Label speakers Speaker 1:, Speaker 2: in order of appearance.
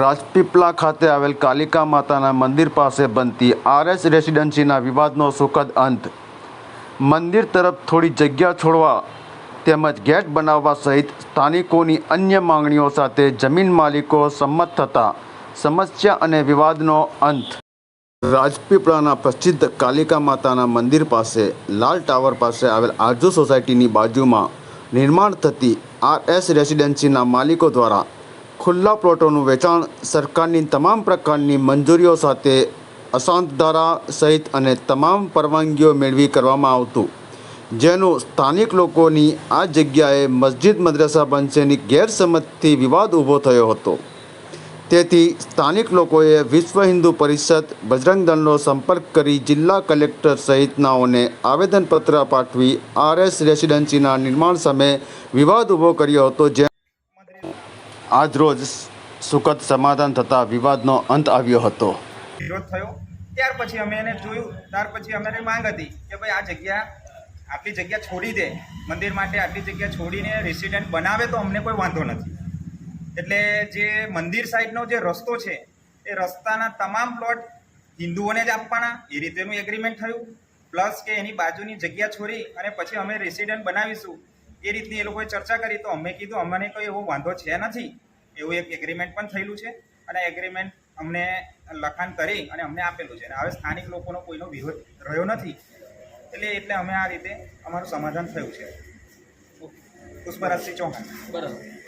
Speaker 1: રાજપીપળા ખાતે આવેલ કાલિકા માતાના મંદિર પાસે બનતી આરએસ રેસિડેન્સીના વિવાદનો સુખદ અંત. મંદિર તરફ થોડી જગ્યા છોડવા તેમજ ગેટ બનાવવા સહિત સ્થાનિકોની અન્ય માંગણીઓ સાથે જમીન માલિકો સંમત થતા સમસ્યા અને વિવાદનો અંત. રાજપીપળાના પ્રસિદ્ધ કાલિકા માતાના મંદિર પાસે લાલ ટાવર પાસે આવેલ આરજુ સોસાયટીની બાજુમાં નિર્માણ થતી આરએસ રેસિડેન્સીના માલિકો દ્વારા ખુલ્લા પ્લોટોનું વેચાણ સરકારની તમામ પ્રકારની મંજૂરીઓ સાથે અશાંત ધારા સહિત અને તમામ પરવાનગીઓ મેળવી કરવામાં આવતું. જેનું સ્થાનિક લોકોની આ જગ્યાએ મસ્જિદ મદ્રસા બનશેની ગેરસમજથી વિવાદ ઊભો થયો હતો. તેથી સ્થાનિક લોકોએ વિશ્વ હિન્દુ પરિષદ, બજરંગ દળનો સંપર્ક કરી જિલ્લા કલેક્ટર સહિતનાઓને આવેદનપત્ર પાઠવી આરએસ રેસિડેન્સીના નિર્માણ સામે વિવાદ ઊભો કર્યો હતો. જે આજરોજ સુખદ સમાધાન થતાં વિવાદનો અંત આવ્યો હતો.
Speaker 2: વિરોધ થયો. ત્યાર પછી અમે એને જોયું. ત્યાર પછી અમારી માંગ હતી કે ભાઈ આ જગ્યા આટલી જગ્યા છોડી દે. મંદિર માટે આટલી જગ્યા છોડીને રેસિડેન્ટ બનાવે તો અમને કોઈ વાંધો નથી. એટલે જે મંદિર સાઈડનો જે રસ્તો છે, એ રસ્તાના તમામ પ્લોટ હિન્દુઓને જ આપવાના. એ રીતેનું એગ્રીમેન્ટ થયું. પ્લસ કે એની બાજુની જગ્યા છોડી અને પછી અમે રેસિડેન્ટ બનાવીશું. એ રીતની એ લોકોએ ચર્ચા કરી તો અમે કીધું, અમને કોઈ એવો વાંધો છે નથી. એવું એક એગ્રીમેન્ટ પણ થયેલું છે અને એગ્રીમેન્ટ અમને લખાણ કરી અને અમને આપેલું છે અને હવે સ્થાનિક લોકોનો કોઈનો વિરોધ રહ્યો નથી. એટલે એટલે અમે આ રીતે અમારું સમાધાન થયું છે. પુષ્પરાજસિંહ ચૌહાણ.
Speaker 3: બરાબર.